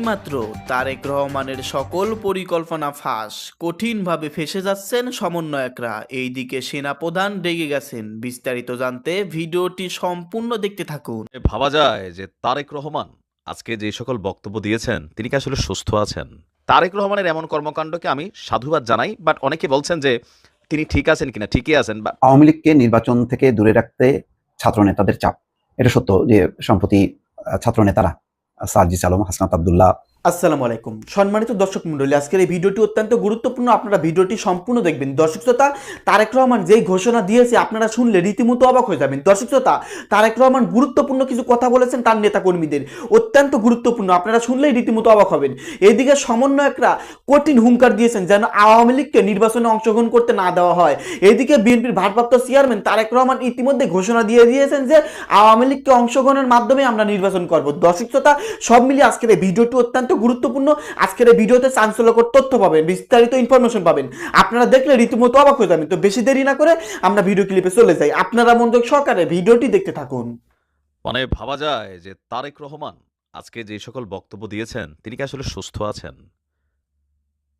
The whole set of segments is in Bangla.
এইমাত্র তারেক রহমানের সকল পরিকল্পনা ফাঁস কঠিনভাবে ফেসে যাচ্ছেন সমন্বয়করা। এইদিকে সেনাপ্রধান রেগে গেছেন। বিস্তারিত জানতে ভিডিওটি সম্পূর্ণ দেখতে থাকুন। ভাবা যায় যে তারেক রহমান আজকে যে সকল বক্তব্য দিয়েছেন তিনি কি আসলে সুস্থ আছেন? তারেক রহমানের এমন কর্মকাণ্ডকে আমি সাধুবাদ জানাই বাট অনেকে বলছেন যে তিনি ঠিক আছেন কিনা ঠিকই আছেন বা আওয়ামী লীগকে নির্বাচন থেকে দূরে রাখতে ছাত্র নেতাদের চাপ। এটা সত্য যে সম্প্রতি আহ, ছাত্র নেতারা সার্জিস আলম হাসনাত আবদুল্লাহ আসসালামু আলাইকুম। সম্মানিত দর্শক মণ্ডলী, আজকের এই ভিডিওটি অত্যন্ত গুরুত্বপূর্ণ। আপনারা ভিডিওটি সম্পূর্ণ দেখবেন। দর্শক শ্রোতা, তারেক রহমান যেই ঘোষণা দিয়েছে, আপনারা শুনলে রীতিমতো অবাক হয়ে যাবেন। দর্শক শ্রোতা, তারেক রহমান গুরুত্বপূর্ণ কিছু কথা বলেছেন তার নেতাকর্মীদের। অত্যন্ত গুরুত্বপূর্ণ। আপনারা শুনলেই রীতিমতো অবাক হবেন। এইদিকে সমন্বয়করা কঠিন হুঙ্কার দিয়েছেন যেন আওয়ামী লীগকে নির্বাচনে অংশগ্রহণ করতে না দেওয়া হয়। এদিকে বিএনপির ভারপ্রাপ্ত চেয়ারম্যান তারেক রহমান ইতিমধ্যে ঘোষণা দিয়ে দিয়েছেন যে, আওয়ামী লীগকে অংশগ্রহণের মাধ্যমে আমরা নির্বাচন করব। দর্শক শ্রোতা, সব মিলিয়ে আজকের এই ভিডিওটি অত্যন্ত গুরুত্বপূর্ণ। আজকের এই ভিডিওতে চাঞ্চল্যকর তথ্য পাবেন, বিস্তারিত ইনফরমেশন পাবেন। আপনারা দেখলে রীতিমতো অবাক হয়ে যাবেন। তো বেশি দেরি না করে আমরা ভিডিও ক্লিপে চলে যাই। আপনারা মনোযোগ সহকারে ভিডিওটি দেখতে থাকুন। মানে ভাবা যায় যে তারেক রহমান আজকে যে সকল বক্তব্য দিয়েছেন, তিনি কি আসলে সুস্থ আছেন?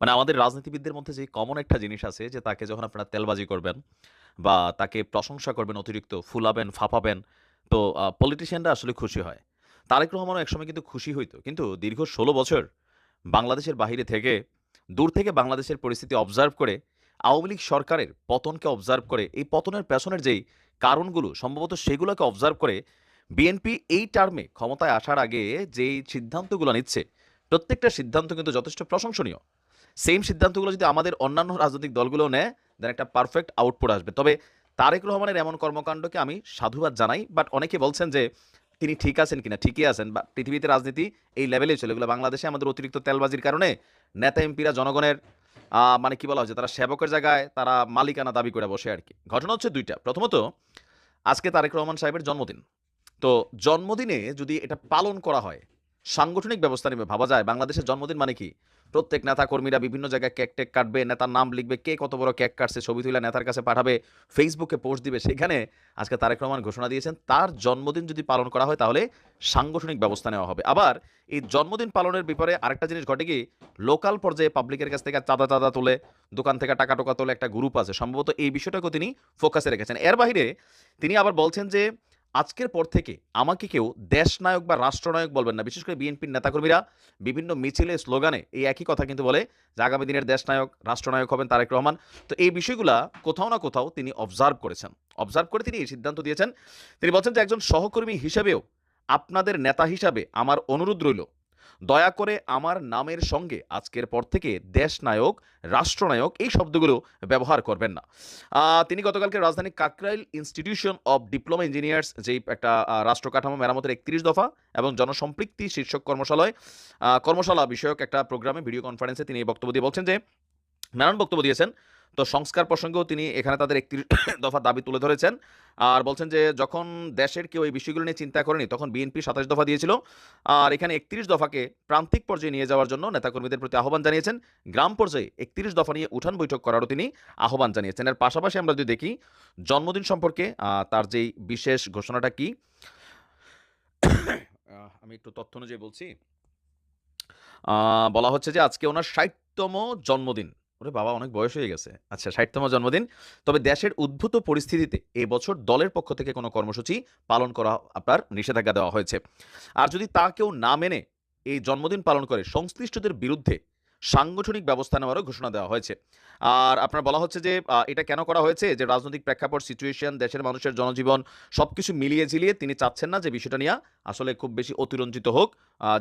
মানে আমাদের রাজনীতিবিদদের মধ্যে যে কমন একটা জিনিস আছে যে তাকে যখন আপনারা তেলবাজি করবেন বা তাকে প্রশংসা করবেন, অতিরিক্ত ফুলাবেন, ফাঁপাবেন, তো পলিটিশিয়ানরা আসলে খুশি হয়। তারেক রহমানও একসময় কিন্তু খুশি হইতো। কিন্তু দীর্ঘ ষোলো বছর বাংলাদেশের বাইরে থেকে, দূর থেকে বাংলাদেশের পরিস্থিতি অবজার্ভ করে, আওয়ামী লীগ সরকারের পতনকে অবজার্ভ করে, এই পতনের পেছনের যেই কারণগুলো, সম্ভবত সেগুলোকে অবজার্ভ করে, বিএনপি এই টার্মে ক্ষমতায় আসার আগে যেই সিদ্ধান্তগুলো নিচ্ছে, প্রত্যেকটা সিদ্ধান্ত কিন্তু যথেষ্ট প্রশংসনীয়। সেম সিদ্ধান্তগুলো যদি আমাদের অন্যান্য রাজনৈতিক দলগুলো নেয় দেন একটা পারফেক্ট আউটপুট আসবে। তবে তারেক রহমানের এমন কর্মকাণ্ডকে আমি সাধুবাদ জানাই বাট অনেকে বলছেন যে তিনি ঠিক আছেন কিনা? ঠিকই আছেন বা পৃথিবীতে রাজনীতি এই লেভেলে চলে। এগুলো বাংলাদেশে আমাদের অতিরিক্ত তেলবাজির কারণে নেতা, এমপিরা, জনগণের মানে কি বলা হচ্ছে তারা সেবকের জায়গায় তারা মালিকানা দাবি করে বসে আর কি। ঘটনা হচ্ছে দুইটা। প্রথমত, আজকে তারেক রহমান সাহেবের জন্মদিন। তো জন্মদিনে যদি এটা পালন করা হয়, সাংগঠনিক ব্যবস্থা নেবে ভাবা যায়। বাংলাদেশের জন্মদিন মানে কি? প্রত্যেক নেতা কর্মীরা বিভিন্ন জায়গায় কেক টেক কাটবে, নেতার নাম লিখবে, কে কত বড় কেক কাটছে, ছবি তুলে নেতার কাছে পাঠাবে ফেসবুকে পোস্ট দিবে। সেখানে আজকে তারেক রহমান ঘোষণা দিয়েছেন, তার জন্মদিন যদি পালন করা হয় তাহলে সাংগঠনিক ব্যবস্থা নেওয়া হবে। আবার এই জন্মদিন পালনের ব্যাপারে আরেকটা জিনিস ঘটে কি লোকাল পর্যায়ে পাবলিকের কাছ থেকে চাঁদা চাঁদা তোলে, দোকান থেকে টাকা টোকা তোলে একটা গ্রুপ আছে। সম্ভবত এই বিষয়টাকেও তিনি ফোকাসে রেখেছেন। এর বাইরে তিনি আবার বলছেন যে আজকের পর থেকে আমাকে কেউ দেশনায়ক বা রাষ্ট্রনায়ক বলবেন না। বিশেষ করে বিএনপির নেতাকর্মীরা বিভিন্ন মিছিলে স্লোগানে এই একই কথা কিন্তু বলে যে আগামী দিনের দেশনায়ক, রাষ্ট্রনায়ক হবেন তারেক রহমান। তো এই বিষয়গুলা কোথাও না কোথাও তিনি অবজার্ভ করেছেন। অবজার্ভ করে তিনি এই সিদ্ধান্ত দিয়েছেন। তিনি বলছেন যে একজন সহকর্মী হিসেবেও আপনাদের নেতা হিসাবে আমার অনুরোধ রইল দয়া করে আমার নামের সঙ্গে আজকের পর থেকে দেশনায়ক, রাষ্ট্রনায়ক এই শব্দগুলো ব্যবহার করবেন না। তিনি গতকালকে রাজধানী Kakrail institution of diploma engineers যেই একটা রাষ্ট্র কাঠামো মেরামতের একত্রিশ দফা এবং জনসম্পৃক্তি শীর্ষক কর্মশালায় কর্মশালা বিষয়ক একটা প্রোগ্রামে ভিডিও কনফারেন্সে তিনি এই বক্তব্য দিয়ে বলছেন যে, নানান বক্তব্য দিয়েছেন। তো সংস্কার প্রসঙ্গেও তিনি এখানে তাদের একত্রিশ দফা দাবি তুলে ধরেছেন। আর বলছেন যে, যখন দেশের কেউ এই বিষয়গুলো নিয়ে চিন্তা করেনি, তখন বিএনপি সাতাশ দফা দিয়েছিল। আর এখানে একত্রিশ দফাকে প্রান্তিক পর্যায়ে নিয়ে যাওয়ার জন্য নেতাকর্মীদের প্রতি আহ্বান জানিয়েছেন। গ্রাম পর্যায়ে একত্রিশ দফা নিয়ে উঠান বৈঠক করারও তিনি আহ্বান জানিয়েছেন। এর পাশাপাশি আমরা যদি দেখি, জন্মদিন সম্পর্কে তার যেই বিশেষ ঘোষণাটা কি? আমি একটু তথ্য অনুযায়ী বলছি। বলা হচ্ছে যে, আজকে ওনার ষাটতম জন্মদিন। ওরে বাবা, অনেক বয়স হয়ে গেছে। আচ্ছা ষাটতম জন্মদিন। তবে দেশের উদ্ভূত পরিস্থিতিতে এবছর দলের পক্ষ থেকে কোনো কর্মসূচি পালন করা, আপনার নিষেধাজ্ঞা দেওয়া হয়েছে। আর যদি তা কেউ না মেনে এই জন্মদিন পালন করে, সংশ্লিষ্টদের বিরুদ্ধে সাংগঠনিক ব্যবস্থা নেওয়ারও ঘোষণা দেওয়া হয়েছে। আর আপনার বলা হচ্ছে যে এটা কেন করা হয়েছে? যে রাজনৈতিক প্রেক্ষাপট সিচুয়েশন দেশের মানুষের জনজীবন সব কিছু মিলিয়ে ঝিলিয়ে তিনি চাচ্ছেন না যে বিষয়টা নিয়ে আসলে খুব বেশি অতিরঞ্জিত হোক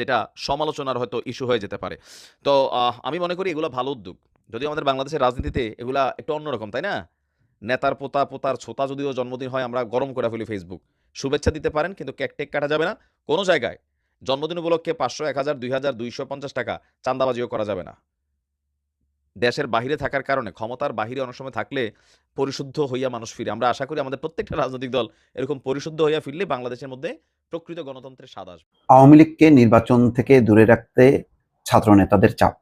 যেটা সমালোচনার হয়তো ইস্যু হয়ে যেতে পারে। তো আমি মনে করি এগুলো ভালো উদ্যোগ। যদিও আমাদের বাংলাদেশের রাজনীতিতে এগুলা একটু অন্যরকম, তাই না? নেতার পোতা, পোতার ছোতা যদিও জন্মদিন হয়, আমরা গরম করে ফেলি ফেসবুক শুভেচ্ছা দিতে পারেন, কিন্তু কেক টেক কাটা যাবে না। কোনো জায়গায় জন্মদিন উপলক্ষে পাঁচশো, এক হাজার, দুই হাজার, দুইশো পঞ্চাশ টাকা চান্দাবাজিও করা যাবে না। দেশের বাহিরে থাকার কারণে, ক্ষমতার বাহিরে অনেক সময় থাকলে পরিশুদ্ধ হইয়া মানুষ ফিরে। আমরা আশা করি আমাদের প্রত্যেকটা রাজনৈতিক দল এরকম পরিশুদ্ধ হইয়া ফিরলে বাংলাদেশের মধ্যে প্রকৃত গণতন্ত্রের স্বাদ আসবে। আওয়ামী লীগকে নির্বাচন থেকে দূরে রাখতে ছাত্র নেতাদের চাপ।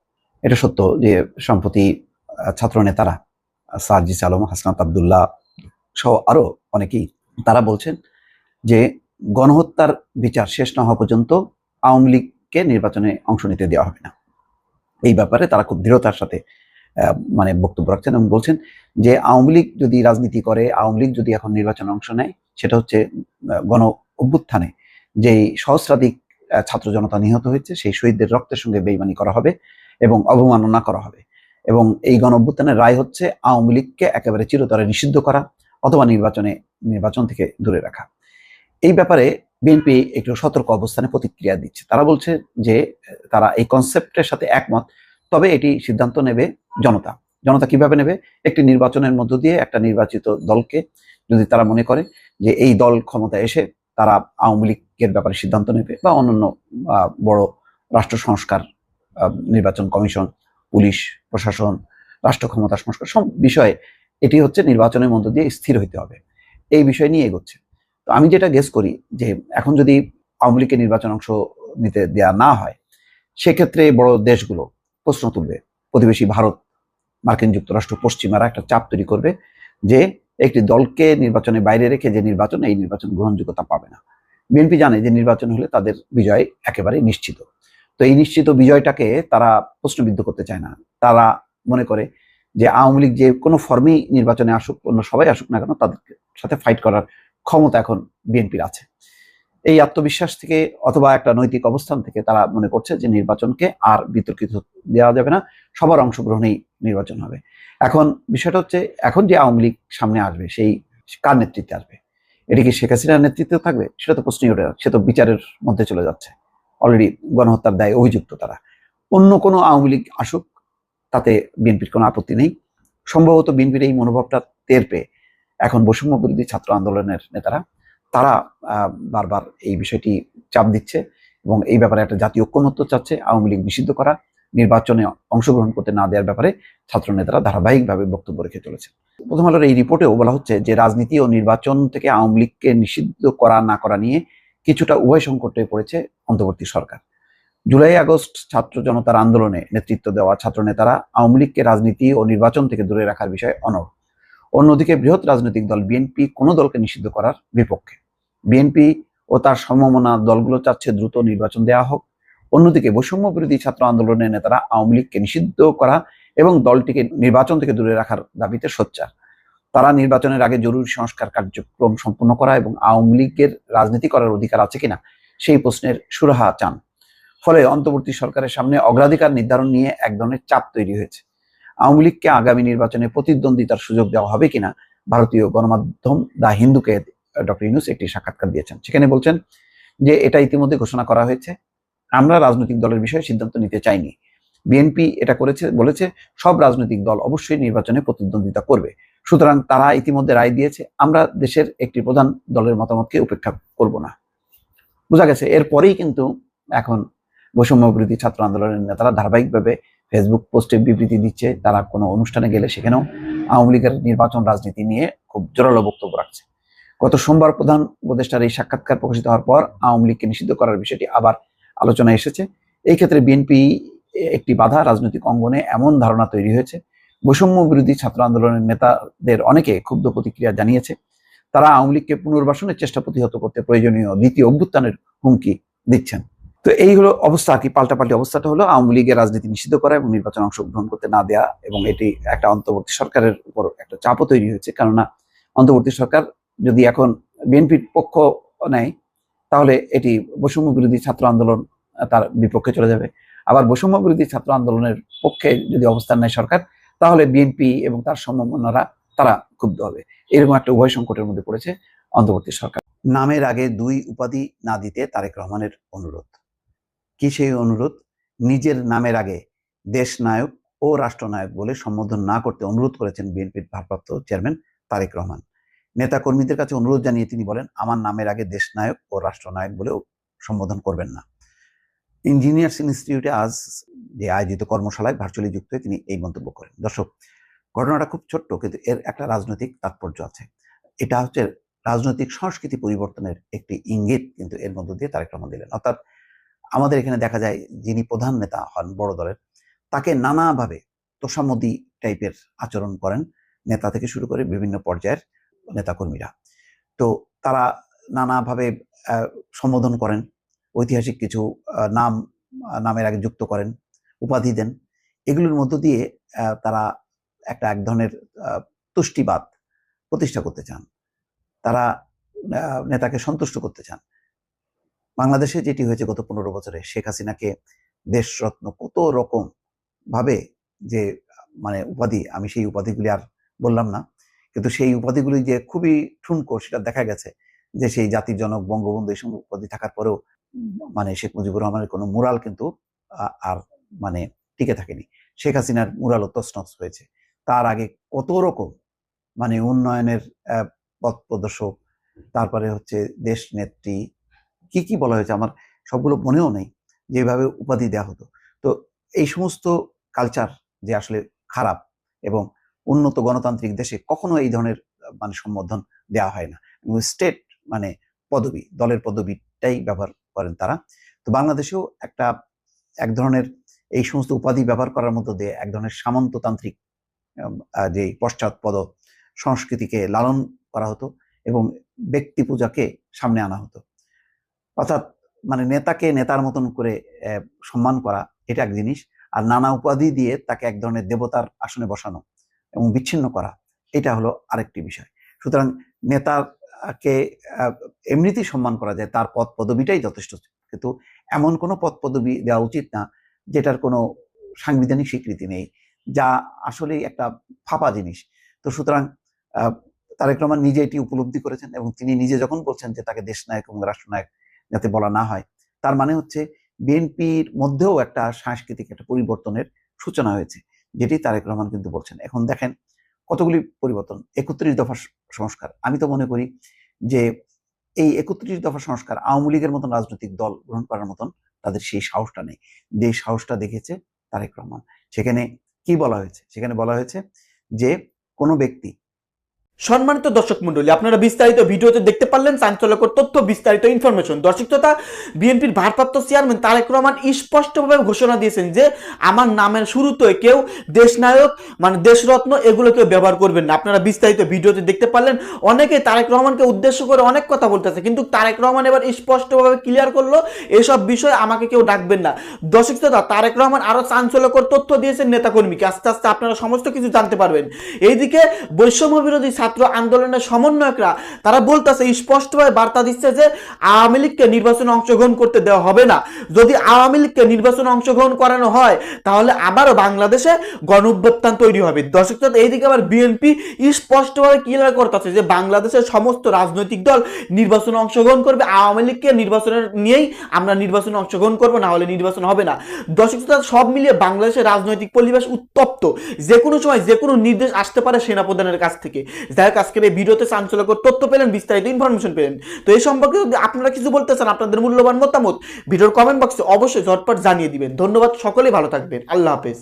এটা সত্য যে সম্প্রতি ছাত্র নেতারা সার্জিস আলম, হাসনাত আবদুল্লাহ সহ আরও অনেকেই তারা বলছেন যে গণহত্যার বিচার শেষ না হওয়া পর্যন্ত আওয়ামী লীগকে নির্বাচনে অংশ নিতে দেওয়া হবে না। এই ব্যাপারে তারা খুব দৃঢ়তার সাথে মানে বক্তব্য রাখছেন এবং বলছেন যে আওয়ামী লীগ যদি রাজনীতি করে, আওয়ামী লীগ যদি এখন নির্বাচনে অংশ নেয়, সেটা হচ্ছে গণ অভ্যুত্থানে যেই সহস্রাধিক ছাত্র জনতা নিহত হয়েছে, সেই শহীদদের রক্তের সঙ্গে বেইমানি করা হবে। এবং অবমাননা করা হবে। এবং এই গণ অভ্যুত্থানের রায় হচ্ছে আওয়ামী লীগকে একেবারে চিরতরে নিষিদ্ধ করা অথবা নির্বাচনে, নির্বাচন থেকে দূরে রাখা। এই ব্যাপারে বিএনপি একটু সতর্ক অবস্থানে প্রতিক্রিয়া দিচ্ছে। তারা বলছে যে, তারা এই কনসেপ্টের সাথে একমত, তবে এটি সিদ্ধান্ত নেবে জনতা। জনতা কীভাবে নেবে? একটি নির্বাচনের মধ্য দিয়ে একটা নির্বাচিত দলকে, যদি তারা মনে করে যে এই দল ক্ষমতায় এসে তারা আওয়ামী লীগের ব্যাপারে সিদ্ধান্ত নেবে বা অন্যান্য বড় রাষ্ট্র সংস্কার নির্বাচন কমিশন, পুলিশ, প্রশাসন, রাষ্ট্র ক্ষমতা সংস্কার, সব বিষয়ে এটি হচ্ছে নির্বাচনের মধ্য দিয়ে স্থির হইতে হবে। এই বিষয় নিয়ে এগোচ্ছে। তো আমি যেটা গেস করি যে এখন যদি আওয়ামী লীগের নির্বাচন অংশ নিতে দেয়া না হয়, সেক্ষেত্রে বড় দেশগুলো প্রশ্ন তুলবে। প্রতিবেশী ভারত, মার্কিন যুক্তরাষ্ট্র, পশ্চিমারা একটা চাপ তৈরি করবে যে একটি দলকে নির্বাচনে বাইরে রেখে যে নির্বাচন, এই নির্বাচন গ্রহণযোগ্যতা পাবে না। বিএনপি জানে যে নির্বাচন হলে তাদের বিজয় একেবারে নিশ্চিত। তো এই নিশ্চিত বিজয়টাকে তারা প্রশ্নবিদ্ধ করতে চায় না। তারা মনে করে যে আওয়ামী লীগ যে কোনো ফর্মেই নির্বাচনে আসুক, অন্য সবাই আসুক না কেন, তাদের সাথে ফাইট করার ক্ষমতা এখন বিএনপির আছে। এই আত্মবিশ্বাস থেকে অথবা একটা নৈতিক অবস্থান থেকে তারা মনে করছে যে নির্বাচনকে আর বিতর্কিত দেওয়া যাবে না, সবার অংশগ্রহণেই নির্বাচন হবে। এখন বিষয়টা হচ্ছে, এখন যে আওয়ামী লীগ সামনে আসবে, সেই কার নেতৃত্বে আসবে? এটি কি শেখ হাসিনার নেতৃত্বে থাকবে? সেটা তো প্রশ্নই ওঠে সে তো বিচারের মধ্যে চলে যাচ্ছে। অলরেডি গণহত্যার দায়ে অভিযুক্ত তারা। অন্য কোনো আওয়ামী লীগ আসুক, তাতে বিএনপির কোনো আপত্তি নেই। সম্ভবত বিএনপির এই মনোভাবটা টের পেয়ে এখন বৈষম্য বিরোধী ছাত্র আন্দোলনের নেতারা, তারা বারবার এই বিষয়টি চাপ দিচ্ছে এবং এই ব্যাপারে একটা জাতীয় ঐক্যমত্য চাচ্ছে আওয়ামী লীগ নিষিদ্ধ করা নির্বাচনে অংশগ্রহণ করতে না দেওয়ার ব্যাপারে ছাত্র নেতারা ধারাবাহিকভাবে বক্তব্য রেখে চলেছে প্রথম আলোর এই রিপোর্টেও বলা হচ্ছে যে রাজনীতি ও নির্বাচন থেকে আওয়ামী লীগকে নিষিদ্ধ করা না করা নিয়ে কিছুটা উভয় সংকটে পড়েছে অন্তর্বর্তী সরকার। জুলাই আগস্ট ছাত্র জনতার আন্দোলনে নেতৃত্ব দেওয়া ছাত্র নেতারা আওয়ামী লীগকে রাজনীতি ও নির্বাচন থেকে দূরে রাখার বিষয়ে অনড়। অন্যদিকে বৃহৎ রাজনৈতিক দল বিএনপি কোনো দলকে নিষিদ্ধ করার বিপক্ষে। বিএনপি ও তার সমমনা দলগুলো চাচ্ছে দ্রুত নির্বাচন দেওয়া হোক। অন্যদিকে বৈষম্য বিরোধী ছাত্র আন্দোলনের নেতারা আওয়ামী লীগকে নিষিদ্ধ করা এবং দলটিকে নির্বাচন থেকে দূরে রাখার দাবিতে সোচ্চার। তারা নির্বাচনের আগে জরুরি সংস্কার কার্যক্রম সম্পন্ন করা এবং আওয়ামী লীগের রাজনীতি করার অধিকার আছে কিনা, সেই প্রশ্নের সুরাহা চান। ফলে অন্তর্বর্তী সরকারের সামনে অগ্রাধিকার নির্ধারণ নিয়ে এক ধরনের চাপ তৈরি হয়েছে। আওয়ামী লীগকে আগামী নির্বাচনে প্রতিদ্বন্দ্বিতার সুযোগ দেওয়া হবে কিনা, ভারতীয় গণমাধ্যম দা হিন্দুকে ডক্টর ইউনুস একটি সাক্ষাৎকার দিয়েছেন। সেখানে বলছেন যে, এটা ইতিমধ্যে ঘোষণা করা হয়েছে। আমরা রাজনৈতিক দলের বিষয়ে সিদ্ধান্ত নিতে চাইনি। বিএনপি এটা করেছে, বলেছে, সব রাজনৈতিক দল অবশ্যই নির্বাচনে প্রতিদ্বন্দ্বিতা করবে। সুতরাং তারা ইতিমধ্যে রায় দিয়েছে, আমরা দেশের একটি প্রধান দলের মতামতকে উপেক্ষা করব না। বোঝা গেছে, এরপরেই কিন্তু এখন বৈষম্য বিরোধী ছাত্র আন্দোলনের নেতারা ধারাবাহিকভাবে ফেসবুক পোস্টে বিবৃতি দিচ্ছে, তারা কোনো অনুষ্ঠানে গেলে সেখানেও আওয়ামী লীগের নির্বাচন রাজনীতি নিয়ে খুব জোরালো বক্তব্য রাখছে। গত সোমবার প্রধান উপদেষ্টার এই সাক্ষাৎকার প্রকাশিত হওয়ার পর আওয়ামী লীগকে নিষিদ্ধ করার বিষয়টি আবার আলোচনায় এসেছে। এই ক্ষেত্রে বিএনপি একটি বাধা, রাজনৈতিক অঙ্গনে এমন ধারণা তৈরি হয়েছে বৈষম্য বিরোধী ছাত্র আন্দোলনের নেতাদের অনেকে ক্ষুব্ধ প্রতিক্রিয়া জানিয়েছে। তারা আওয়ামী লীগকে পুনর্বাসনের চেষ্টা প্রতিহত করতে প্রয়োজনীয় দ্বিতীয় অভ্যুত্থানের হুমকি দিচ্ছেন। তো এই হলো অবস্থা, কি পাল্টাপাল্টি অবস্থাটা হলো আওয়ামী লীগের রাজনীতি নিষিদ্ধ করা এবং নির্বাচন অংশগ্রহণ করতে না দেয়া এবং এটি একটা অন্তর্বর্তী সরকারের উপর একটা চাপও তৈরি হয়েছে। কেননা অন্তর্বর্তী সরকার যদি এখন বিএনপির পক্ষ নেয়, তাহলে এটি বৈষম্য বিরোধী ছাত্র আন্দোলন তার বিপক্ষে চলে যাবে। আবার বৈষম্য বিরোধী ছাত্র আন্দোলনের পক্ষে যদি অবস্থান নেয় সরকার তাহলে বিএনপি এবং তার সমমন্যরা তারা ক্ষুব্ধ হবে। এরকম একটা উভয় সংকটের মধ্যে পড়েছে অন্তর্বর্তী সরকার। নামের আগে দুই উপাধি না দিতে তারেক রহমানের অনুরোধ। কি সেই অনুরোধ? নিজের নামের আগে দেশ নায়ক ও রাষ্ট্রনায়ক বলে সম্বোধন না করতে অনুরোধ করেছেন বিএনপির ভারপ্রাপ্ত চেয়ারম্যান তারেক রহমান। নেতা কর্মীদের কাছে অনুরোধ জানিয়ে তিনি বলেন, আমার নামের আগে দেশ নায়ক ও রাষ্ট্রনায়ক বলেও সম্বোধন করবেন না। ইঞ্জিনিয়ার্স ইনস্টিটিউটে আজ যে আয়োজিত কর্মশালায় ভার্চুয়ালি যুক্ত তিনি এই মন্তব্য করেন। দর্শক, ঘটনাটা খুব ছোট্ট, কিন্তু এর একটা রাজনৈতিক তাৎপর্য আছে। এটা হচ্ছে রাজনৈতিক সংস্কৃতি পরিবর্তনের একটি ইঙ্গিত, কিন্তু এর মধ্য দিয়ে তারেক রহমান দিলেন। অর্থাৎ আমাদের এখানে দেখা যায়, যিনি প্রধান নেতা হন বড় দলের, তাকে নানাভাবে তোষামদি টাইপের আচরণ করেন। নেতা থেকে শুরু করে বিভিন্ন পর্যায়ের নেতাকর্মীরা। তো তারা নানাভাবে সম্বোধন করেন। ঐতিহাসিক কিছু নাম নামের আগে যুক্ত করেন, উপাধি দেন। এগুলোর মধ্য দিয়ে তারা একটা এক ধরনের তুষ্টিবাদ প্রতিষ্ঠা করতে চান। তারা নেতাকে সন্তুষ্ট করতে চান। বাংলাদেশে যেটি হয়েছে গত পনেরো বছরে, শেখ হাসিনাকে দেশরত্ন কত রকম ভাবে যে মানে উপাধি, আমি সেই উপাধিগুলি আর বললাম না, কিন্তু সেই উপাধিগুলি যে খুবই ঠুনকো, সেটা দেখা গেছে যে সেই জাতির জনক, বঙ্গবন্ধু এই সময় উপাধি থাকার পরেও মানে শেখ মুজিবুর রহমানের কোনো মুরাল কিন্তু আর মানে টিকে থাকেনি। শেখ হাসিনার মুরালও তছনছ হয়েছে। তার আগে কত রকম মানে উন্নয়নের পথ প্রদর্শক, তারপরে হচ্ছে দেশ নেত্রী, কি কি বলা হয়েছে? আমার সবগুলো মনেও নেই যেভাবে উপাধি দেওয়া হতো। তো এই সমস্ত কালচার যে আসলে খারাপ এবং উন্নত গণতান্ত্রিক দেশে কখনো এই ধরনের মানে সম্বোধন দেওয়া হয় না। স্টেট মানে পদবি, দলের পদবিটাই ব্যবহার করেন তারা। তো বাংলাদেশেও একটা এক ধরনের এই সমস্ত উপাধি ব্যবহার করার মধ্য দিয়ে এক ধরনের সামন্ততান্ত্রিক যে পশ্চাৎপদ সংস্কৃতিকে লালন করা হতো এবং ব্যক্তি পূজাকে সামনে আনা হতো। অর্থাৎ মানে নেতাকে নেতার মতন করে সম্মান করা এটা এক জিনিস। আর নানা উপাধি দিয়ে তাকে এক ধরনের দেবতার আসনে বসানো এবং বিচ্ছিন্ন করা এটা হলো আরেকটি বিষয়। সুতরাং নেতাকে আহ, এমনিতেই সম্মান করা যায় তার পদ পদবিটাই যথেষ্ট। কিন্তু এমন কোনো পদ পদবি দেওয়া উচিত না যেটার কোনো সাংবিধানিক স্বীকৃতি নেই যা আসলেই একটা ফাঁপা জিনিস। তো সুতরাং তারেক রহমান নিজে এটি উপলব্ধি করেছেন এবং তিনি নিজে যখন বলছেন যে তাকে দেশনায়ক এবং রাষ্ট্রনায়ক যাতে বলা না হয় তার মানে হচ্ছে বিএনপির মধ্যেও একটা সাংস্কৃতিক একটা পরিবর্তনের সূচনা হয়েছে যেটি তারেক রহমান কিন্তু বলছেন। এখন দেখেন কতগুলি পরিবর্তন? একত্রিশ দফা সংস্কার। আমি তো মনে করি যে এই একত্রিশ দফা সংস্কার আওয়ামী লীগের মতন রাজনৈতিক দল গ্রহণ করার মতন তাদের সেই সাহসটা নেই। যে সাহসটা দেখেছে তারেক রহমান। সেখানে কি বলা হয়েছে? সেখানে বলা হয়েছে যে কোনো ব্যক্তি সম্মানিত দর্শক মন্ডলী আপনারা বিস্তারিত ভিডিওতে দেখতে পারলেন চাঞ্চল্যকর তথ্য, বিস্তারিত ইনফরমেশন দর্শক তথা বিএনপির ভারপ্রাপ্ত চেয়ারম্যান তারেক রহমান স্পষ্টভাবে ঘোষণা দিয়েছেন যে, আমার নামের শুরুতে কেউ দেশনায়ক মানে দেশরত্ন এগুলো কেউ ব্যবহার করবেন না। আপনারা বিস্তারিত ভিডিওতে দেখতে পারলেন, অনেকে তারেক রহমানকে উদ্দেশ্য করে অনেক কথা বলতেছে, কিন্তু তারেক রহমান এবার স্পষ্টভাবে ক্লিয়ার করল, এসব বিষয়ে আমাকে কেউ ডাকবেন না। দর্শক শ্রোতা, তারেক রহমান আরও চাঞ্চল্যকর তথ্য দিয়েছেন নেতাকর্মীকে। আস্তে আস্তে আপনারা সমস্ত কিছু জানতে পারবেন। এইদিকে বৈষম্য বিরোধী ছাত্র আন্দোলনের সমন্বয়করা, তারা বলতেছে স্পষ্টভাবে বার্তা দিচ্ছে যে আওয়ামী লীগকে নির্বাচনে অংশগ্রহণ করতে দেওয়া হবে না। যদি আওয়ামী লীগকে নির্বাচনে অংশগ্রহণ করানো হয়, তাহলে আবারও বাংলাদেশে গণ অভ্যুত্থান তৈরি হবে। দর্শক এইদিকে আবার বিএনপি স্পষ্টভাবে ক্লিয়ার করতেছে যে বাংলাদেশের সমস্ত রাজনৈতিক দল নির্বাচনে অংশগ্রহণ করবে। আওয়ামী লীগকে নির্বাচনের নিয়েই আমরা নির্বাচনে অংশগ্রহণ করব, না হলে নির্বাচন হবে না। দর্শক সব মিলিয়ে বাংলাদেশের রাজনৈতিক পরিবেশ উত্তপ্ত। যে কোনো সময় যে কোনো নির্দেশ আসতে পারে সেনাপ্রধানের কাছ থেকে। যাই হোক আজকের এই ভিডিওতে চাঞ্চল্যকর তথ্য পেলেন, বিস্তারিত ইনফরমেশন পেলেন। তো এই সম্পর্কে যদি আপনারা কিছু বলতে চান, আপনাদের মূল্যবান মতামত, ভিডিওর কমেন্ট বক্সে অবশ্যই ঝটপট জানিয়ে দিবেন। ধন্যবাদ, সকলেই ভালো থাকবেন। আল্লাহ হাফেজ।